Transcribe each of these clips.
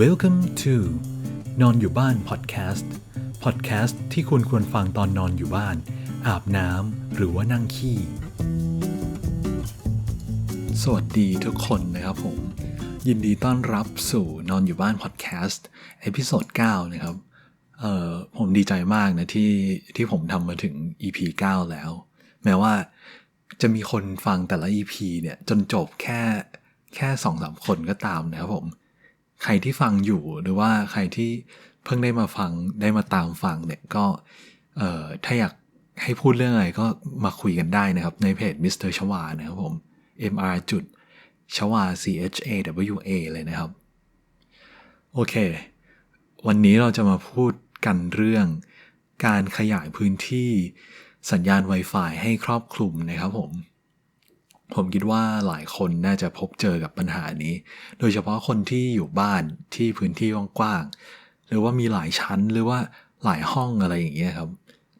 Welcome to นอนอยู่บ้านพอดแคสต์พอดแคสต์ที่คุณควรฟังตอนนอนอยู่บ้าน อาบน้ำหรือว่านั่งขี้ สวัสดีทุกคนนะครับผม ยินดีต้อนรับสู่นอนอยู่บ้านพอดแคสต์เอพิโซด9นะครับเอ่อผมดีใจมากนะที่ที่ผมทำมาถึง EP 9 แล้ว แม้ว่าจะมีคนฟังแต่ละ EP เนี่ยจนจบแค่แค่สองสามคนก็ตามนะครับผม ใครที่ฟังอยู่หรือว่าใครที่เพิ่งได้มาฟังได้มาตามฟังเนี่ยก็เอ่อถ้าอยากให้พูดเรื่องอะไรก็มาคุยกันได้นะครับ ในเพจ Mr. ชวานะครับผม mr จุดชวา c h a w a เลยนะครับ โอเค วันนี้เราจะมาพูดกันเรื่องการขยายพื้นที่สัญญาณ Wi-Fi ให้ครอบคลุมนะครับผม ผมคิดว่าหลายคนน่าจะพบเจอกับปัญหานี้ โดยเฉพาะคนที่อยู่บ้านที่พื้นที่กว้างๆ หรือว่ามีหลายชั้นหรือว่าหลายห้องอะไรอย่างเงี้ยครับ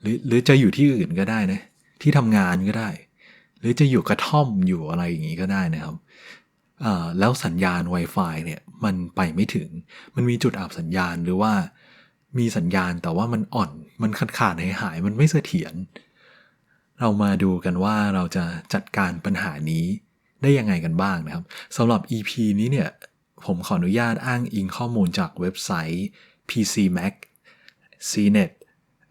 หรือหรือจะอยู่ที่อื่นก็ได้นะ ที่ทำงานก็ได้ หรือจะอยู่กระท่อมอยู่อะไรอย่างงี้ก็ได้นะครับแล้วสัญญาณ Wi-Fi เนี่ยมันไปไม่ถึง มันมีจุดอับสัญญาณหรือว่ามีสัญญาณแต่ว่ามันอ่อน มันขาดขาดหายหายๆมันไม่เสถียร เรามาดูกันว่าเราจะจัดการปัญหานี้ได้ยังไงกันบ้างนะครับสำหรับ EP นี้เนี่ย ผมขออนุญาตอ้างอิงข้อมูลจากเว็บไซต์ PC Mac CNET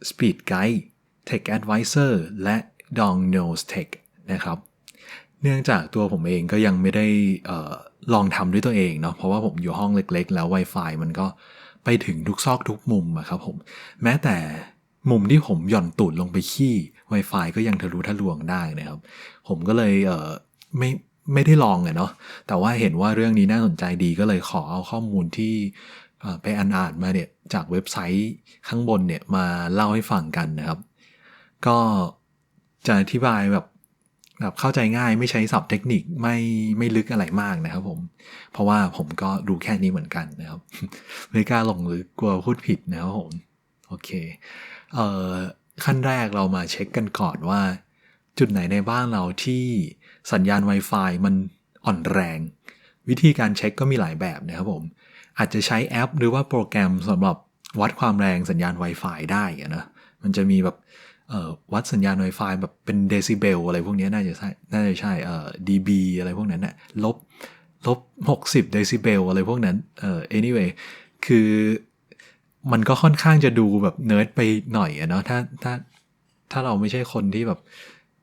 Speed Guide Tech Advisor และ d o n g n o s Tech นะครับ เนื่องจากตัวผมเองก็ยังไม่ได้ออลองทำด้วยตัวเองเนาะเพราะว่าผมอยู่ห้องเล็กๆ แล้ว Wi-Fi มันก็ไปถึงทุกซอกทุกมุมอะครับผม แม้แต่มุมที่ผมหย่อนตูดลงไปขี้ Wi-Fi ก็ยังทะลุทะลวงได้นะครับ ผมก็เลยเออไม่ไม่ได้ลองเนาะแต่ว่าเห็นว่าเรื่องนี้น่าสนใจดีก็เลยขอเอาข้อมูลที่ไปอ่านอ่านมาเนี่ยจากเว็บไซต์ข้างบนเนี่ยมาเล่าให้ฟังกันนะครับ ก็จะอธิบายแบบแบบเข้าใจง่ายไม่ใช้ศัพท์เทคนิคไม่ไม่ลึกอะไรมากนะครับผม เพราะว่าผมก็รู้แค่นี้เหมือนกันนะครับ ไม่กล้าลงลึกกลัวพูดผิดนะครับผม โอเค เอ่อ ขั้นแรกเรามาเช็คกันก่อนว่า จุดไหนในบ้านเราที่สัญญาณ Wi-Fi มันอ่อนแรง วิธีการเช็คก็มีหลายแบบนะครับผม อาจจะใช้แอปหรือว่าโปรแกรมสำหรับวัดความแรงสัญญาณ Wi-Fi ได้นะมันจะมีแบบวัดสัญญาณ Wi-Fi แบบเป็นเดซิเบลอะไรพวกนี้น่าจะใช่ น่าจะใช่เอ่อ dB อะไรพวกนั้นน่ะลบลบหกสิบเดซิเบลอะไรพวกนั้นเอ่อ anyway คือ มันก็ค่อนข้างจะดูแบบเนิร์ดไปหน่อยอะเนาะถ้าถ้าถ้าเราไม่ใช่คนที่แบบ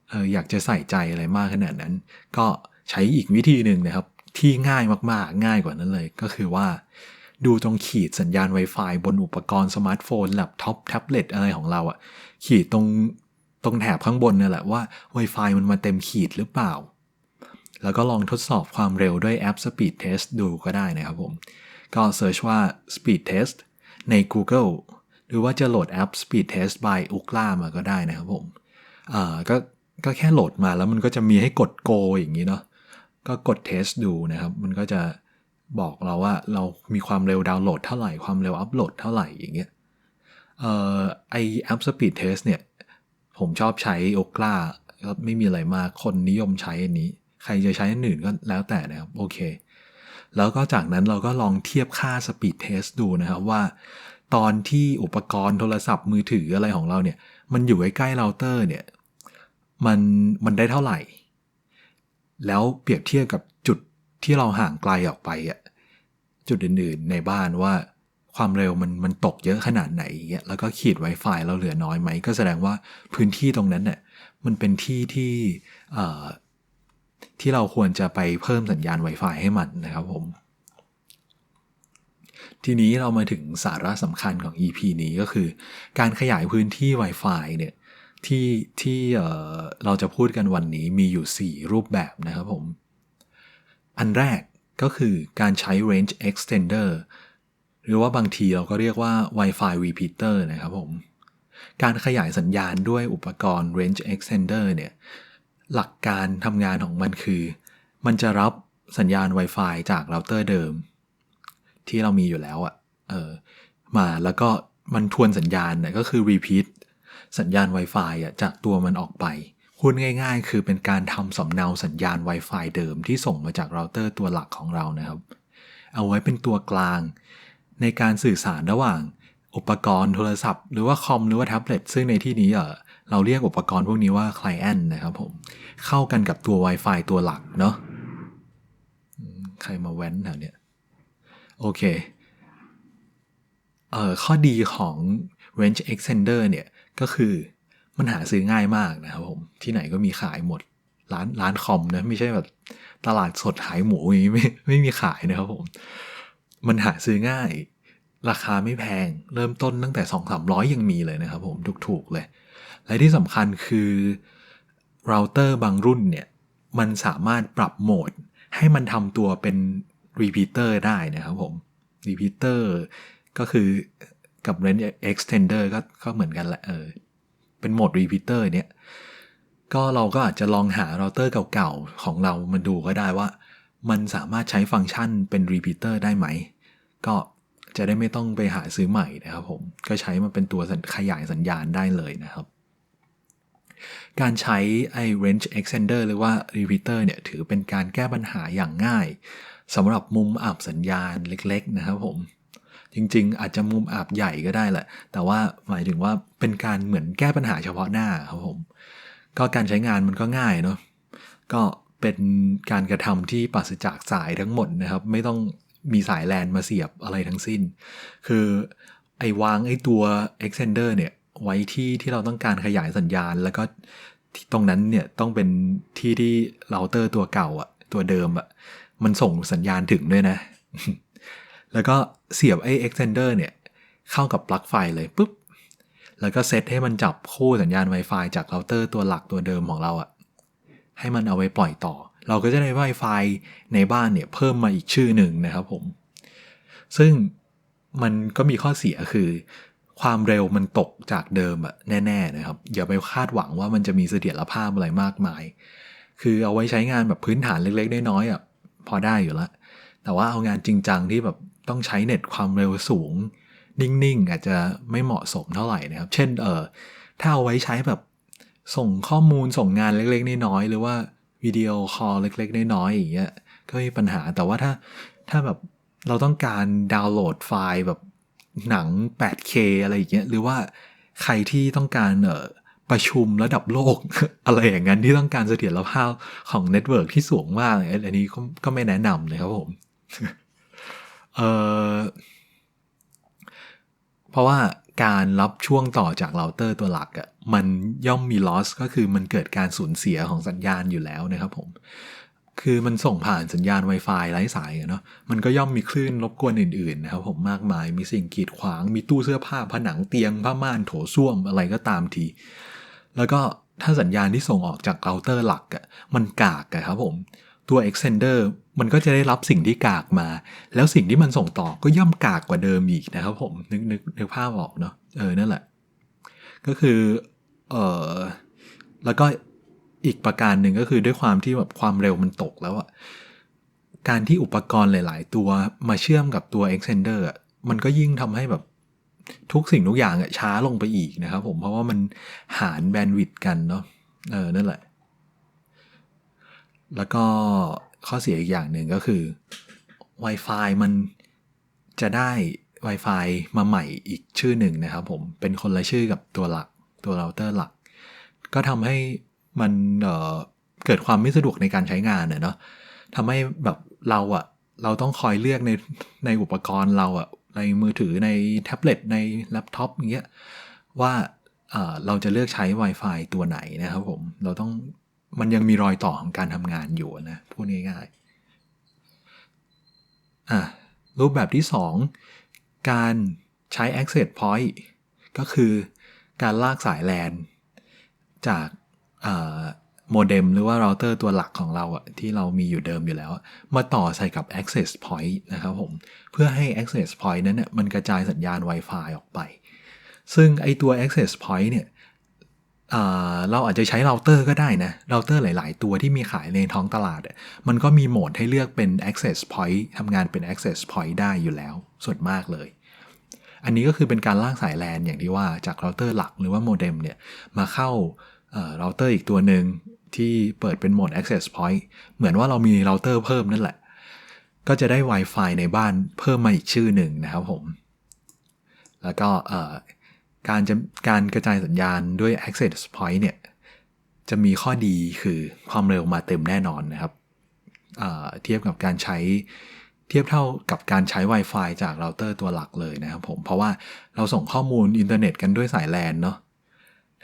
เอออยากจะใส่ใจอะไรมากขนาดนั้น ก็ใช้อีกวิธีหนึ่งนะครับ ที่ง่ายมากๆ ง่ายกว่านั้นเลย ก็คือว่า ดูตรงขีดสัญญาณ Wi-Fi บนอุปกรณ์สมาร์ทโฟนแล็ปท็อปแท็บเล็ตอะไรของเราอะขีดตรงตรงแถบข้างบนนี่แหละว่า Wi-Fi มันมาเต็มขีดหรือเปล่า แล้วก็ลองทดสอบความเร็วด้วยแอป Speed Test ดูก็ได้นะครับผม ก็เซิร์ชว่า Speed Test ใน Google หรือว่าจะโหลดแอป Speed Test by Ookla มาก็ได้นะครับผมอ่าก็ก็แค่โหลดมาแล้วมันก็จะมีให้กด go อย่างนี้เนาะก็กดเทสดูนะครับ มันก็จะบอกเราว่าเรามีความเร็วดาวน์โหลดเท่าไหร่ความเร็วอัพโหลดเท่าไหร่อย่างเงี้ยเอ่อไอแอป Speed Test เนี่ย ผมชอบใช้ Okla ก็ไม่มีอะไรมากคนนิยมใช้อันนี้ ใครจะใช้อันอื่นก็แล้วแต่นะครับ โอเค แล้วก็จากนั้นเราก็ลองเทียบค่า Speed Test ดูนะครับว่า ตอนที่อุปกรณ์โทรศัพท์มือถืออะไรของเราเนี่ย มันอยู่ใกล้ๆเราเตอร์เนี่ยมันมันได้เท่าไหร่ แล้วเปรียบเทียบกับจุดที่เราห่างไกลออกไปอะจุดอื่นๆในบ้านว่าความเร็วมันมันตกเยอะขนาดไหนอย่างเงี้ยแล้วก็ขีด Wi-Fi เราเหลือน้อยไหม ก็แสดงว่าพื้นที่ตรงนั้นเนี่ยมันเป็นที่ที่ ที่เราควรจะไปเพิ่มสัญญาณ Wi-Fi ให้มันนะครับผม ทีนี้เรามาถึงสาระสำคัญของ EP นี้ก็คือ การขยายพื้นที่ Wi-Fi เนี่ยที่ที่เเราจะพูดกันวันนี้มีอยู่ 4 รูปแบบนะครับผม อันแรกก็คือการใช้ range extender หรือว่าบางทีเราก็เรียกว่า Wi-Fi repeater นะครับผม การขยายสัญญาณด้วยอุปกรณ์ range extender เนี่ย หลักการทำงานของมันคือ มันจะรับสัญญาณ Wi-Fi จากเราเตอร์เดิม ที่เรามีอยู่แล้วอะเออมาแล้วก็มันทวนสัญญาณเนี่ยก็คือ repeat สัญญาณ Wi-Fi อะจากตัวมันออกไปพูดง่าย ๆ คือเป็นการทำสำเนาสัญญาณ Wi-Fi เดิมที่ส่งมาจากเราเตอร์ตัวหลักของเรานะครับ เอาไว้เป็นตัวกลาง ในการสื่อสารระหว่าง อุปกรณ์โทรศัพท์ หรือว่าคอมหรือว่าแท็บเล็ตซึ่งในที่นี้เออ เราเรียกอุปกรณ์พวกนี้ว่า client นะครับผม เข้ากันกับตัว Wi-Fi ตัวหลักเนาะใครมาแว้นแถวเนี้ยโอเคเอ่อข้อดีของ range extender เนี่ย ก็คือมันหาซื้อง่ายมากนะครับผม ที่ไหนก็มีขายหมด ร้านร้านคอมนะ ไม่ใช่แบบตลาดสดขายหมูอย่างนี้ไม่ไม่มีขายนะครับผม มันหาซื้อง่าย ราคาไม่แพง เริ่มต้นตั้งแต่ 2 3 0 0 ยังมีเลยนะครับผม ถูกๆเลย และที่สำคัญคือเราเตอร์บางรุ่นเนี่ย มันสามารถปรับโหมด ให้มันทำตัวเป็นรีพีเตอร์ได้นะครับผมรีพีเตอร์ก็คือกับ range extender ก็ก็เหมือนกันแหละเออเป็นโหมดรีพีเตอร์เนี่ย ก็เราก็อาจจะลองหาเราเตอร์เก่าๆ ของเรามาดูก็ได้ว่า มันสามารถใช้ฟังก์ชันเป็นรีพีเตอร์ได้ไหม ก็จะได้ไม่ต้องไปหาซื้อใหม่นะครับผม ก็ใช้มาเป็นตัวขยายสัญญาณได้เลยนะครับ การใช้ไอ้ range extender หรือว่า repeater เนี่ยถือเป็นการแก้ปัญหาอย่างง่ายสำหรับมุมอับสัญญาณเล็กๆ นะครับผมจริงๆ อาจจะมุมอับใหญ่ก็ได้แหละ แต่ว่าหมายถึงว่าเป็นการเหมือนแก้ปัญหาเฉพาะหน้าครับผม ก็การใช้งานมันก็ง่ายเนาะ ก็เป็นการกระทำที่ปราศจากสายทั้งหมดนะครับ ไม่ต้องมีสายแลนมาเสียบอะไรทั้งสิ้น คือไอ้วางไอ้ตัว extender เนี่ย ไว้ที่ที่เราต้องการขยายสัญญาณ แล้วก็ที่ตรงนั้นเนี่ยต้องเป็นที่ที่เราเตอร์ตัวเก่าอะตัวเดิมอะมันส่งสัญญาณถึงด้วยนะ แล้วก็เสียบไอ้ extender เนี่ย เข้ากับปลั๊กไฟเลยปุ๊บ แล้วก็เซตให้มันจับคู่สัญญาณ Wi-Fi จากเราเตอร์ตัวหลักตัวเดิมของเราอะให้มันเอาไว้ปล่อยต่อ เราก็จะได้ Wi-Fi ในบ้านเนี่ยเพิ่มมาอีกชื่อหนึ่งนะครับผม ซึ่งมันก็มีข้อเสียคือ ความเร็วมันตกจากเดิมอะแน่ๆนะครับ อย่าไปคาดหวังว่ามันจะมีเสถียรภาพอะไรมากมาย คือเอาไว้ใช้งานแบบพื้นฐานเล็กๆน้อยๆอะพอได้อยู่ล้วแต่ว่าเอางานจริงจังที่แบบต้องใช้เน็ตความเร็วสูง นิ่งๆ อาจจะไม่เหมาะสมเท่าไหร่นะครับ เช่นเออถ้าเอาไว้ใช้แบบส่งข้อมูลส่งงานเล็กๆน้อยๆหรือว่าวิดีโอคอลเล็กๆน้อยๆอย่างเงี้ยก็มีปัญหาแต่ว่าถ้าถ้าแบบเราต้องการดาวน์โหลดไฟล์แบบ หนัง 8K อะไรอย่างเงี้ยหรือว่าใครที่ต้องการเออประชุมระดับโลก อะไรอย่างนั้นที่ต้องการเสถียรภาพของเน็ตเวิร์กที่สูงมาก อันนี้ก็ไม่แนะนำเลยครับผมเออเพราะว่าการรับช่วงต่อจากเราเตอร์ตัวหลักอะ่ะมันย่อมมี loss ก็คือมันเกิดการสูญเสียของสัญญาณอยู่แล้วนะครับผม คือมันส่งผ่านสัญญาณ Wi-Fi ไร้สายเนาะ มันก็ย่อมมีคลื่นรบกวนอื่นๆนะครับผมมากมาย มีสิ่งกีดขวาง มีตู้เสื้อผ้า ผนังเตียง ผ้าม่านโถส้วมอะไรก็ตามที แล้วก็ถ้าสัญญาณที่ส่งออกจากเราเตอร์หลักอะมันกากอะครับผม ตัว extender มันก็จะได้รับสิ่งที่กากมา แล้วสิ่งที่มันส่งต่อก็ย่อมกากกว่าเดิมอีกนะครับผม นึกนึกนึกภาพออกเนาะ เออ นั่นแหละ ก็คือ เออแล้วก็ อีกประการหนึ่งก็คือด้วยความที่แบบความเร็วมันตกแล้วอะการที่อุปกรณ์หลาย ๆ ตัวมาเชื่อมกับตัว extender อะมันก็ยิ่งทำให้แบบทุกสิ่งทุกอย่างอะช้าลงไปอีกนะครับผมเพราะว่ามันหารแบนด์วิดต์กันเนาะเออนั่นแหละ แล้วก็ข้อเสียอีกอย่างหนึ่งก็คือ Wi-Fi มันจะได้ Wi-Fi มาใหม่อีกชื่อหนึ่งนะครับผมเป็นคนละชื่อกับตัวหลักตัวเราเตอร์หลัก ก็ทำให้ มันเเกิดความไม่สะดวกในการใช้งานเนาะทำให้แบบเราอะเราต้องคอยเลือกในในอุปกรณ์เราอะในมือถือในแท็บเล็ตในแล็ปท็อปอย่างเงี้ยว่าเราจะเลือกใช้ Wi-Fi ตัวไหนนะครับผม เราต้องมันยังมีรอยต่อของการทำงานอยู่นะพูดง่ายๆอะรูปแบบที่ 2 การใช้ access point ก็คือการลากสายแลนจาก โมเด็มหรือว่าเราเตอร์ตัวหลักของเราอะที่เรามีอยู่เดิมอยู่แล้ว มาต่อใส่กับ access point นะครับผม เพื่อให้ access point นั้นเนี่ยมันกระจายสัญญาณ Wi-Fi ออกไป ซึ่งไอตัว access point เนี่ยเราอาจจะใช้เราเตอร์ก็ได้นะเราเตอร์หลาย ๆ ตัวที่มีขายในท้องตลาด มันก็มีโหมดให้เลือกเป็น access point ทำงานเป็น access point ได้อยู่แล้วส่วนมากเลย อันนี้ก็คือเป็นการลากสายแลนอย่างที่ว่าจากเราเตอร์หลักหรือว่าโมเด็มเนี่ยมาเข้า เราเตอร์อีกตัวหนึ่งที่เปิดเป็นโหมด access point เหมือนว่าเรามีเราเตอร์เพิ่มนั่นแหละ ก็จะได้ Wi-Fi ในบ้านเพิ่มมาอีกชื่อหนึ่งนะครับผม แล้วก็การจะการกระจายสัญญาณด้วย access point เนี่ย จะมีข้อดีคือความเร็วมาเต็มแน่นอนนะครับเทียบกับการใช้เทียบเท่ากับการใช้ Wi-Fi จากเราเตอร์ตัวหลักเลยนะครับผม เพราะว่าเราส่งข้อมูลอินเทอร์เน็ตกันด้วยสายแลนเนาะ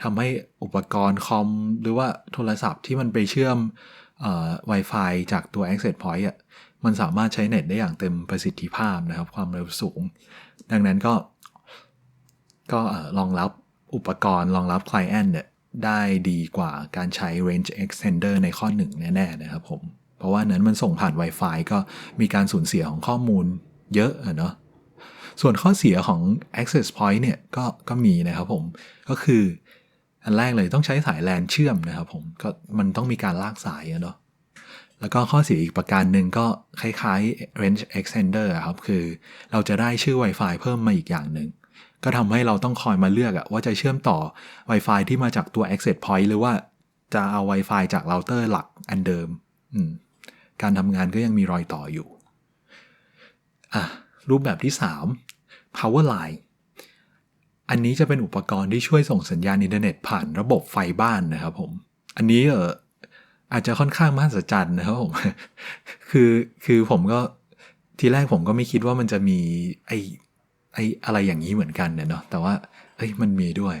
ทำให้อุปกรณ์คอมหรือว่าโทรศัพท์ที่มันไปเชื่อม Wi-Fi จากตัว Access Point อะมันสามารถใช้เน็ตได้อย่างเต็มประสิทธิภาพนะครับ ความเร็วสูง ดังนั้นก็ ก็รองรับอุปกรณ์รองรับ Client เนี่ยได้ดีกว่าการใช้ Range Extender ในข้อหนึ่งแน่ๆนะครับผม เพราะว่านั้นมันส่งผ่าน Wi-Fi ก็มีการสูญเสียของข้อมูลเยอะเนาะส่วนข้อเสียของ Access Point เนี่ยก็ก็มีนะครับผม ก็คือ อันแรกเลยต้องใช้สายแลนเชื่อมนะครับผมก็มันต้องมีการลากสายเนาะแล้วก็ข้อเสียอีกประการหนึ่งก็คล้ายๆ range extender ครับคือเราจะได้ชื่อ Wi-Fi เพิ่มมาอีกอย่างหนึ่งก็ทำให้เราต้องคอยมาเลือกอะว่าจะเชื่อมต่อ Wi-Fi ที่มาจากตัว access point หรือว่าจะเอา Wi-Fi จากเราเตอร์หลักอันเดิมการทำงานก็ยังมีรอยต่ออยู่อะรูปแบบที่ 3 power line อันนี้จะเป็นอุปกรณ์ที่ช่วยส่งสัญญาณอินเทอร์เน็ตผ่านระบบไฟบ้านนะครับผม อันนี้เอออาจจะค่อนข้างมหัศจรรย์นะครับผม คือคือผมก็ทีแรกผมก็ไม่คิดว่ามันจะมีไอไออะไรอย่างนี้เหมือนกันเนาะ แต่ว่าเอ้ยมันมีด้วย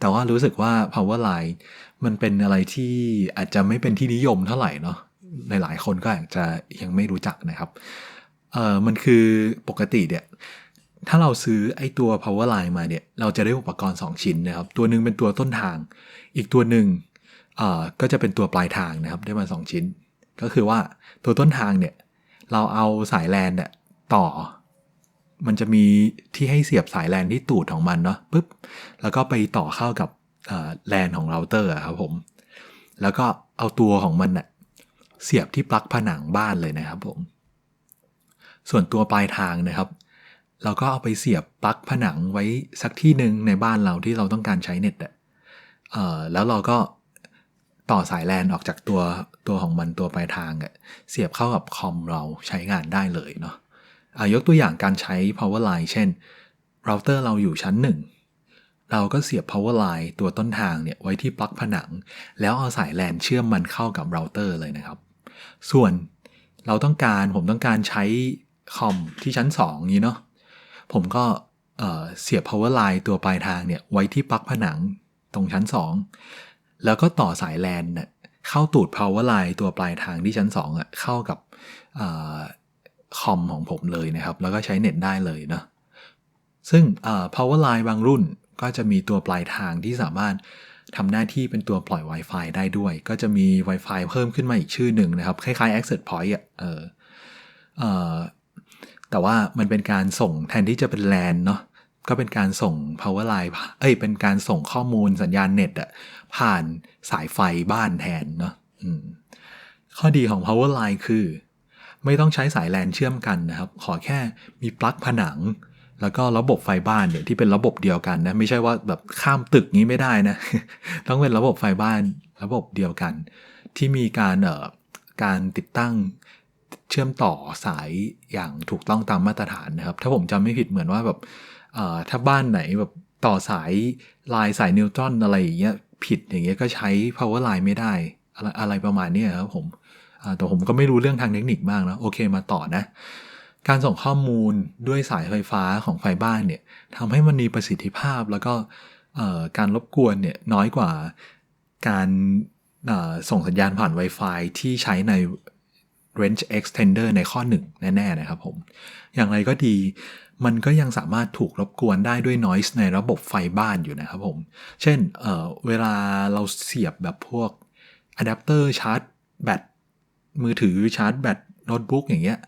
แต่ว่ารู้สึกว่า power line มันเป็นอะไรที่อาจจะไม่เป็นที่นิยมเท่าไหร่เนาะ หลายๆคนก็อาจจะยังไม่รู้จักนะครับ เออมันคือปกติเนี่ย ถ้าเราซื้อไอ้ตัว power line มาเนี่ย เราจะได้อุปกรณ์ 2 ชิ้นนะครับ ตัวหนึ่งเป็นตัวต้นทาง อีกตัวหนึ่งก็จะเป็นตัวปลายทางนะครับ ได้มา 2 ชิ้น ก็คือว่าตัวต้นทางเนี่ย เราเอาสายแลนเนี่ยต่อ มันจะมีที่ให้เสียบสายแลนที่ตูดของมันเนาะปุ๊บ แล้วก็ไปต่อเข้ากับแลนของเราเตอร์ครับผม แล้วก็เอาตัวของมันเน่ยเสียบที่ปลั๊กผนังบ้านเลยนะครับผม ส่วนตัวปลายทางนะครับ เราก็เอาไปเสียบปลั๊กผนังไว้สักที่หนึ่งในบ้านเราที่เราต้องการใช้เน็ตอะแล้วเราก็ต่อสายแลนออกจากตัวตัวของมันตัวปลายทางอะเสียบเข้ากับคอมเราใช้งานได้เลยเนาะยกตัวอย่างการใช้ power line เช่นเราเตอร์เราอยู่ชั้นหนึ่งเราก็เสียบ power line ตัวต้นทางเนี่ยไว้ที่ปลั๊กผนัง แล้วเอาสายแลนเชื่อมมันเข้ากับเราเตอร์เลยนะครับ ส่วนเราต้องการผมต้องการใช้คอมที่ชั้น2นี้เนาะ ผมก็เสียบ power line ตัวปลายทางเนี่ยไว้ที่ปลั๊กผนังตรงชั้น 2 แล้วก็ต่อสายแลนเนี่ยเข้าตูด power line ตัวปลายทางที่ชั้น 2อะเข้ากับคอมของผมเลยนะครับ แล้วก็ใช้เน็ตได้เลยเนาะซึ่ง power line บางรุ่นก็จะมีตัวปลายทางที่สามารถทำหน้าที่เป็นตัวปล่อย Wi-Fi ได้ด้วย ก็จะมี Wi-Fi เพิ่มขึ้นมาอีกชื่อหนึ่งนะครับ คล้ายๆ Access Point อะเออ แต่ว่ามันเป็นการส่งแทนที่จะเป็นแลนเนาะก็เป็นการส่ง power line เอ้ยเป็นการส่งข้อมูลสัญญาณเน็ตอะผ่านสายไฟบ้านแทนเนาะข้อดีของ power line คือ ไม่ต้องใช้สายแลนเชื่อมกันนะครับ ขอแค่มีปลั๊กผนัง แล้วก็ระบบไฟบ้านเนี่ยที่เป็นระบบเดียวกันนะ ไม่ใช่ว่าแบบข้ามตึกนี้ไม่ได้นะ ต้องเป็นระบบไฟบ้านระบบเดียวกัน ที่มีการเอ่อการติดตั้ง เชื่อมต่อสายอย่างถูกต้องตามมาตรฐานนะครับ ถ้าผมจำไม่ผิดเหมือนว่าแบบถ้าบ้านไหนแบบต่อสายลายสายนิวตรอนอะไรอย่างเงี้ยผิดอย่างเงี้ยก็ใช้ power line ไม่ได้ อะไรอะไรประมาณนี้ครับผมแต่ผมก็ไม่รู้เรื่องทางเทคนิคมากนะโอเคมาต่อนะ การส่งข้อมูลด้วยสายไฟฟ้าของไฟบ้านเนี่ยทำให้มันมีประสิทธิภาพแล้วก็การรบกวนเนี่ยน้อยกว่าการส่งสัญญาณผ่าน Wi-Fi ที่ใช้ใน range extender ในข้อ 1 แน่ๆนะครับผม อย่างไรก็ดีมันก็ยังสามารถถูกรบกวนได้ด้วย noise ในระบบไฟบ้านอยู่นะครับผม เช่นเเวลาเราเสียบแบบพวกอะแดปเตอร์ชาร์จแบตมือถือชาร์จแบตโน้ตบุ๊กอย่างเงี้ย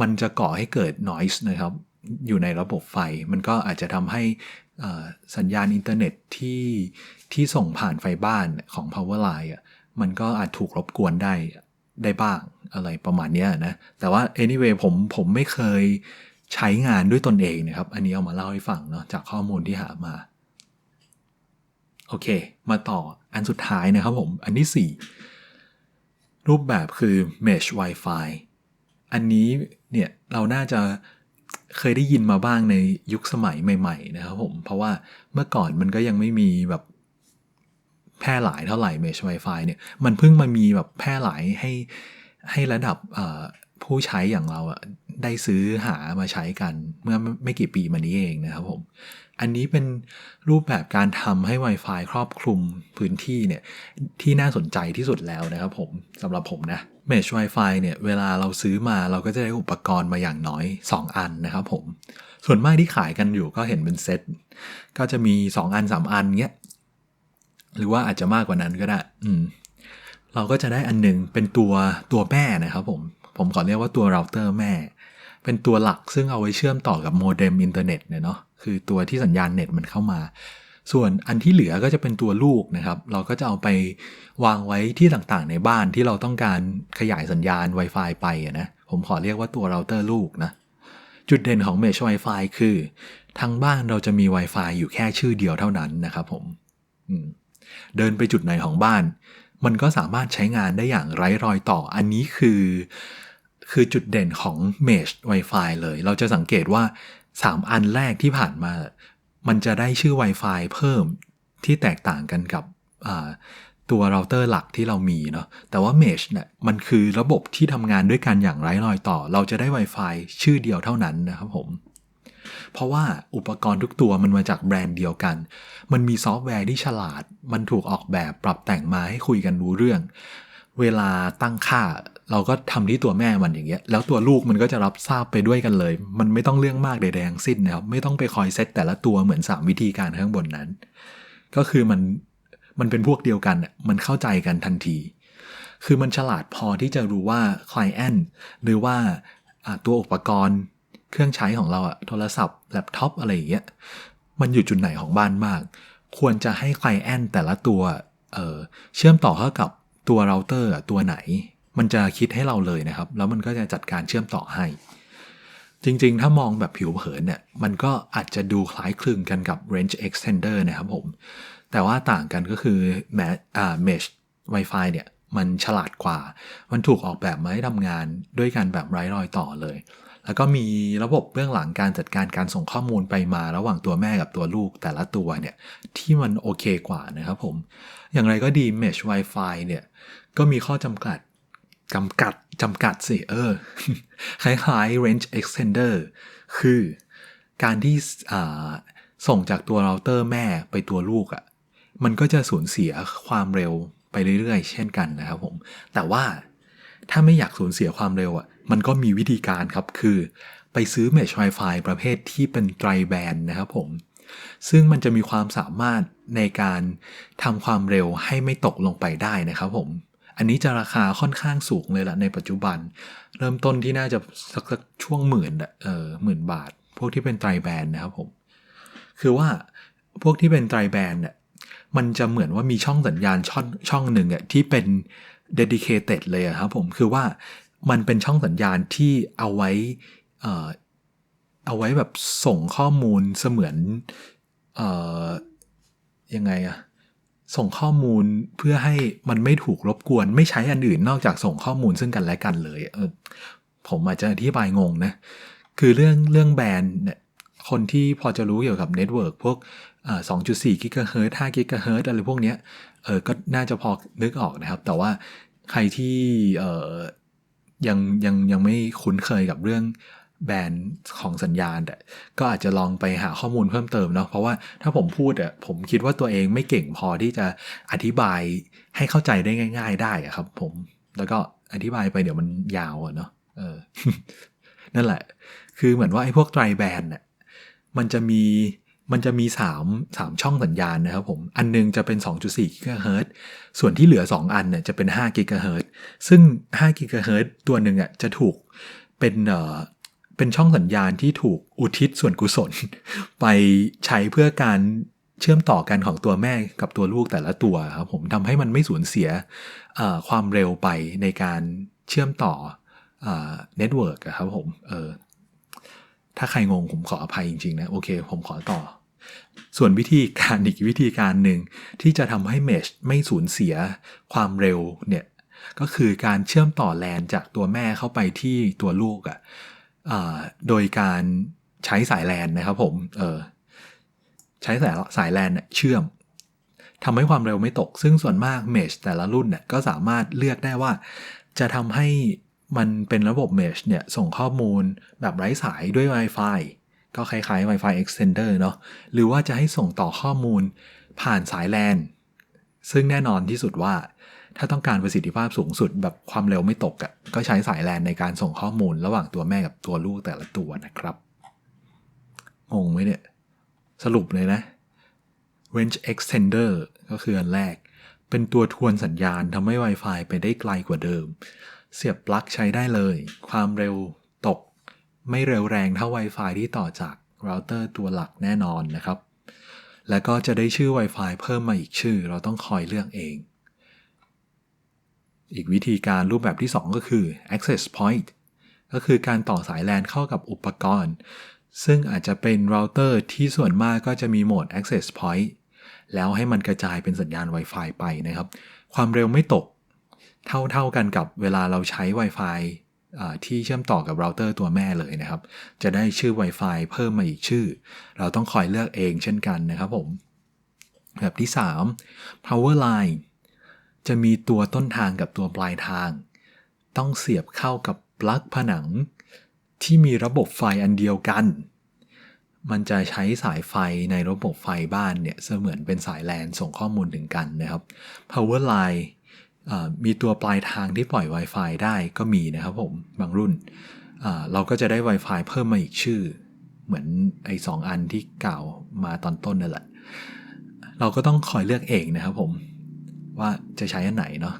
มันจะก่อให้เกิด noise นะครับ อยู่ในระบบไฟ มันก็อาจจะทำให้สัญญาณอินเทอร์เน็ตที่ที่ส่งผ่านไฟบ้านของ power line มันก็อาจถูกรบกวนได้ได้บ้างอะไรประมาณนี้นะ แต่ว่า anyway ผมผมไม่เคยใช้งานด้วยตนเองนะครับ อันนี้เอามาเล่าให้ฟังเนาะจากข้อมูลที่หามา โอเค มาต่ออันสุดท้ายนะครับผม อันที่ 4 รูปแบบคือ mesh Wi-Fi อันนี้เนี่ยเราน่าจะเคยได้ยินมาบ้างในยุคสมัยใหม่ ๆ นะครับผม เพราะว่าเมื่อก่อนมันก็ยังไม่มีแบบ พร่หลายเท่าไหร่ Mesh Wi-Fi เนี่ยมันเพิ่งมามีแบบแพร่หลายให้ให้ระดับผู้ใช้อย่างเราอะได้ซื้อหามาใช้กันเมื่อไม่กี่ปีมานี้เองนะครับผม อันนี้เป็นรูปแบบการทำให้ Wi-Fi ครอบคลุมพื้นที่เนี่ยที่น่าสนใจที่สุดแล้วนะครับผมสำหรับผมนะ Mesh Wi-Fi เนี่ยเวลาเราซื้อมาเราก็จะได้อุปกรณ์มาอย่างน้อย 2 อันนะครับผม ส่วนมากที่ขายกันอยู่ก็เห็นเป็นเซตก็จะมี 2 อัน 3 อันเงี้ย หรือว่าอาจจะมากกว่านั้นก็ได้ อืม เราก็จะได้อันหนึ่งเป็นตัวตัวแม่นะครับผม ผมขอเรียกว่าตัวเราเตอร์แม่ เป็นตัวหลักซึ่งเอาไว้เชื่อมต่อกับโมเด็มอินเทอร์เน็ตเนี่ยเนาะ คือตัวที่สัญญาณเน็ตมันเข้ามา ส่วนอันที่เหลือก็จะเป็นตัวลูกนะครับ เราก็จะเอาไปวางไว้ที่ต่างๆ ในบ้านที่เราต้องการขยายสัญญาณ Wi-Fi ไปนะ ผมขอเรียกว่าตัวเราเตอร์ลูกนะ จุดเด่นของ Mesh Wi-Fi คือ ทั้งบ้านเราจะมี Wi-Fi อยู่แค่ชื่อเดียวเท่านั้นนะครับผม อืม เดินไปจุดไหนของบ้าน มันก็สามารถใช้งานได้อย่างไร้รอยต่อ อันนี้คือ คือจุดเด่นของ Mesh Wi-Fi เลย เราจะสังเกตว่า 3 อันแรกที่ผ่านมา มันจะได้ชื่อ Wi-Fi เพิ่มที่แตกต่างกันกับตัวเราเตอร์หลักที่เรามีเนาะ แต่ว่า Mesh เนี่ย มันคือระบบที่ทำงานด้วยกันอย่างไร้รอยต่อ เราจะได้ Wi-Fi ชื่อเดียวเท่านั้นนะครับผม เพราะว่าอุปกรณ์ทุกตัวมันมาจากแบรนด์เดียวกัน มันมีซอฟต์แวร์ที่ฉลาด มันถูกออกแบบปรับแต่งมาให้คุยกันรู้เรื่อง เวลาตั้งค่าเราก็ทำที่ตัวแม่มันอย่างเงี้ย แล้วตัวลูกมันก็จะรับทราบไปด้วยกันเลย มันไม่ต้องเรื่องมากใดๆทั้งสิ้นนะครับ ไม่ต้องไปคอยเซตแต่ละตัวเหมือน 3 วิธีการข้างบนนั้น ก็คือมัน มันเป็นพวกเดียวกัน มันเข้าใจกันทันที คือมันฉลาดพอที่จะรู้ว่า client หรือว่าตัวอุปกรณ์ เครื่องใช้ของเราอะโทรศัพท์แล็ปท็อปอะไรอย่างเงี้ยมันอยู่จุดไหนของบ้านมาก ควรจะให้ไคลแอนแต่ละตัวเเชื่อมต่อเข้ากับตัวเราเตอร์ตัวไหน มันจะคิดให้เราเลยนะครับ แล้วมันก็จะจัดการเชื่อมต่อให้ จริงๆ ถ้ามองแบบผิวเผินเนี่ย มันก็อาจจะดูคล้ายคลึงกันกับ range extender นะครับผม แต่ว่าต่างกันก็คือแมอ่า mesh Wi-Fi เนี่ย มันฉลาดกว่า มันถูกออกแบบมาให้ทำงานด้วยกันแบบไร้รอยต่อเลย แล้วก็มีระบบเบื้องหลังการจัดการการส่งข้อมูลไปมาระหว่างตัวแม่กับตัวลูกแต่ละตัวเนี่ยที่มันโอเคกว่านะครับผม อย่างไรก็ดี Mesh Wi-Fi เนี่ยก็มีข้อจำกัดจำกัดจำกัดสิเออคล้ายๆ Range Extender คือการที่ส่งจากตัวเราเตอร์แม่ไปตัวลูกอะ่ะมันก็จะสูญเสียความเร็วไปเรื่อยๆ เช่นกันนะครับผม แต่ว่าถ้าไม่อยากสูญเสียความเร็วอะ่ะ มันก็มีวิธีการครับคือ ไปซื้อ Mesh Wi-Fi ประเภทที่เป็นไตรแบนนะครับผม ซึ่งมันจะมีความสามารถในการทำความเร็วให้ไม่ตกลงไปได้นะครับผม อันนี้จะราคาค่อนข้างสูงเลยละในปัจจุบัน เริ่มต้นที่น่าจะสักช่วงหมื่นเออหมื่นบาท พวกที่เป็นไตรแบนนะครับผม คือว่าพวกที่เป็นไตรแบนเนี่ยมันจะเหมือนว่ามีช่องสัญญาณช่องช่องหนึ่งอะที่เป็น dedicated เลยครับผมคือว่า มันเป็นช่องสัญญาณที่เอาไว้เอาไว้แบบส่งข้อมูลเสมือนออยังไงอะส่งข้อมูลเพื่อให้มันไม่ถูกรบกวน ไม่ใช้อันอื่นนอกจากส่งข้อมูลซึ่งกันและกันเลยเออผมอาจจะอธิบายงงนะ คือเรื่องเรื่องแบนเนี่ยคนที่พอจะรู้เกี่ยวกับเน็ตเวิร์กพวก2.4กิกะเฮิร์ต5กิกะเฮิร์ตอะไรพวกเนี้ยเออก็น่าจะพอนึกออกนะครับ แต่ว่าใครที่เออ ยังยังยังไม่คุ้นเคยกับเรื่องแบนของสัญญาณแต่ก็อาจจะลองไปหาข้อมูลเพิ่มเติมเนาะเพราะว่าถ้าผมพูดอะผมคิดว่าตัวเองไม่เก่งพอที่จะอธิบายให้เข้าใจได้ง่าย ๆ ได้อะครับ ผมแล้วก็อธิบายไปเดี๋ยวมันยาวอะเนาะเออ นั่นแหละ คือเหมือนว่าไอ้พวกไตรแบนเนี่ยมันจะมี มันจะมี3 3ช่องสัญญาณนะครับผม อันนึงจะเป็น 2.4กิกะเฮิรตส่วนที่เหลือ 2 อันเนี่ยจะเป็น5กิกะเฮิรตซึ่ง5กิกะเฮิรตตัวหนึ่งอะจะถูกเป็นเอ่อเป็นช่องสัญญาณที่ถูกอุทิศส่วนกุศล ไปใช้เพื่อการเชื่อมต่อกันของตัวแม่กับตัวลูกแต่ละตัวครับผมทำให้มันไม่สูญเสียความเร็วไปในการเชื่อมต่อเน็ตเวิร์กครับผมเออ ถ้าใครงงผมขออภัยจริงๆนะโอเค ผมขอต่อ ส่วนวิธีการอีกวิธีการหนึ่งที่จะทำให้เมชไม่สูญเสียความเร็วเนี่ยก็คือการเชื่อมต่อแลนจากตัวแม่เข้าไปที่ตัวลูกอะ่ะโดยการใช้สายแลนนะครับผมเออใช้สายสายแลนเชื่อมทำให้ความเร็วไม่ตก ซึ่งส่วนมากเมชแต่ละรุ่นเนี่ยก็สามารถเลือกได้ว่าจะทำให้ มันเป็นระบบเมชเนี่ยส่งข้อมูลแบบไร้สายด้วย Wi-Fi ก็คล้ายๆ Wi-Fi extender เนาะหรือว่าจะให้ส่งต่อข้อมูลผ่านสายแลนซึ่งแน่นอนที่สุดว่า ถ้าต้องการประสิทธิภาพสูงสุดแบบความเร็วไม่ตกอะ่ะก็ใช้สายแลนในการส่งข้อมูลระหว่างตัวแม่กับตัวลูกแต่ละตัวนะครับงงไหมเนี่ย สรุปเลยนะ range extender ก็คืออันแรก เป็นตัวทวนสัญญาณทำให้ Wi-Fi ไปได้ไกลกว่าเดิม เสียบปลั๊กใช้ได้เลย ความเร็วตกไม่เร็วแรงเท่า Wi-Fi ที่ต่อจากเราเตอร์ตัวหลักแน่นอนนะครับ แล้วก็จะได้ชื่อ Wi-Fi เพิ่มมาอีกชื่อ เราต้องคอยเลือกเอง อีกวิธีการรูปแบบที่ 2 ก็คือ access point ก็คือการต่อสายแลนเข้ากับอุปกรณ์ ซึ่งอาจจะเป็นเราเตอร์ที่ส่วนมากก็จะมีโหมด access point แล้วให้มันกระจายเป็นสัญญาณ Wi-Fi ไปนะครับ ความเร็วไม่ตก เท่าเท่ากันกับเวลาเราใช้ Wi-Fi ที่เชื่อมต่อกับเราเตอร์ตัวแม่เลยนะครับ จะได้ชื่อ Wi-Fi เพิ่มมาอีกชื่อ เราต้องคอยเลือกเองเช่นกันนะครับผม แบบที่ 3 power line จะมีตัวต้นทางกับตัวปลายทาง ต้องเสียบเข้ากับปลั๊กผนัง ที่มีระบบไฟอันเดียวกัน มันจะใช้สายไฟในระบบไฟบ้านเนี่ยเสมือนเป็นสายแลนส่งข้อมูลถึงกันนะครับ power line มีตัวปลายทางที่ปล่อย Wi-Fi ได้ก็มีนะครับผมบางรุ่น เราก็จะได้ Wi-Fi เพิ่มมาอีกชื่อ เหมือนไอ้สองอันที่กล่าวมาตอนต้นนั่นแหละ เราก็ต้องคอยเลือกเองนะครับผม ว่าจะใช้อันไหนเนาะ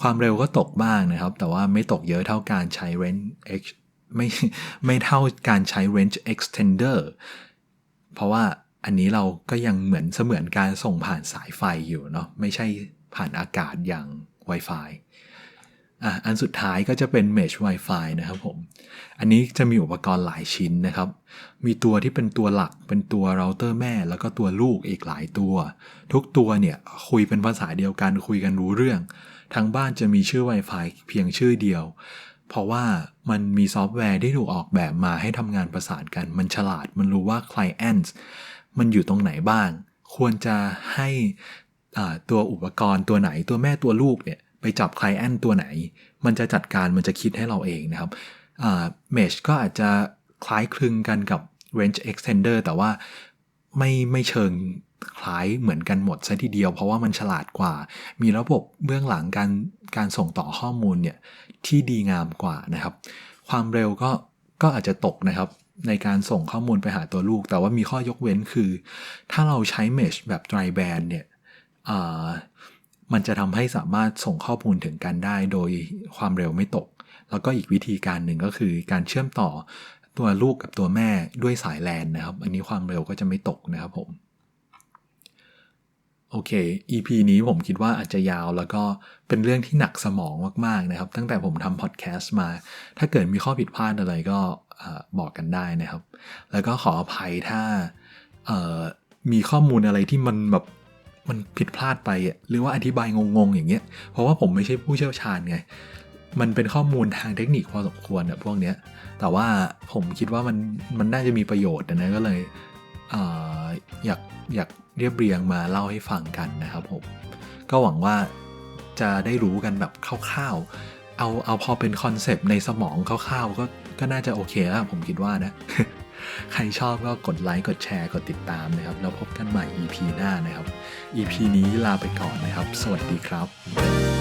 ความเร็วก็ตกบ้างนะครับ แต่ว่าไม่ตกเยอะเท่าการใช้ range x ไม่ไม่เท่าการใช้ range extender เพราะว่าอันนี้เราก็ยังเหมือนเสมือนการส่งผ่านสายไฟอยู่เนาะไม่ใช่ผ่านอากาศอย่าง Wi-Fi อะอันสุดท้ายก็จะเป็น Mesh Wi-Fi นะครับผม อันนี้จะมีอุปกรณ์หลายชิ้นนะครับ มีตัวที่เป็นตัวหลัก เป็นตัวเราเตอร์แม่ แล้วก็ตัวลูกอีกหลายตัว ทุกตัวเนี่ยคุยเป็นภาษาเดียวกัน คุยกันรู้เรื่อง ทั้งบ้านจะมีชื่อ Wi-Fi เพียงชื่อเดียว เพราะว่ามันมีซอฟต์แวร์ที่ถูกออกแบบมาให้ทำงานประสานกัน มันฉลาด มันรู้ว่า client มันอยู่ตรงไหนบ้าง ควรจะให้ ตัวอุปกรณ์ตัวไหนตัวแม่ตัวลูกเนี่ยไปจับไคลแอนตัวไหน มันจะจัดการมันจะคิดให้เราเองนะครับเมชก็อาจจะคล้ายคลึงกันกับ range extender แต่ว่าไม่ไม่เชิงคล้ายเหมือนกันหมดซะทีเดียว เพราะว่ามันฉลาดกว่า มีระบบเบื้องหลังการการส่งต่อข้อมูลเนี่ยที่ดีงามกว่านะครับ ความเร็วก็ก็อาจจะตกนะครับ ในการส่งข้อมูลไปหาตัวลูก แต่ว่ามีข้อยกเว้นคือ ถ้าเราใช้เมชแบบ dry band เนี่ย มันจะทำให้สามารถส่งข้อมูลถึงกันได้โดยความเร็วไม่ตก แล้วก็อีกวิธีการหนึ่งก็คือการเชื่อมต่อตัวลูกกับตัวแม่ด้วยสายแลนนะครับ อันนี้ความเร็วก็จะไม่ตกนะครับผม โอเค EP นี้ผมคิดว่าอาจจะยาวแล้วก็เป็นเรื่องที่หนักสมองมากๆนะครับ ตั้งแต่ผมทำพอดแคสต์มา ถ้าเกิดมีข้อผิดพลาดอะไรก็บอกกันได้นะครับ แล้วก็ขออภัยถ้ามีข้อมูลอะไรที่มันแบบ มันผิดพลาดไปอะหรือว่าอธิบายงงๆ อย่างเงี้ย เพราะว่าผมไม่ใช่ผู้เชี่ยวชาญไง มันเป็นข้อมูลทางเทคนิคพอสมควรอะพวกเนี้ย แต่ว่าผมคิดว่ามันมันน่าจะมีประโยชน์นะก็เลยเอออยากอยากเรียบเรียงมาเล่าให้ฟังกันนะครับผม ก็หวังว่าจะได้รู้กันแบบคร่าวๆ เอาเอาพอเป็นคอนเซปต์ในสมองคร่าวๆก็ก็น่าจะโอเคแล้วผมคิดว่านะ ใครชอบก็กดไลค์กดแชร์กดติดตามนะครับ แล้วพบกันใหม่ EP หน้านะครับ EP นี้ลาไปก่อนนะครับ สวัสดีครับ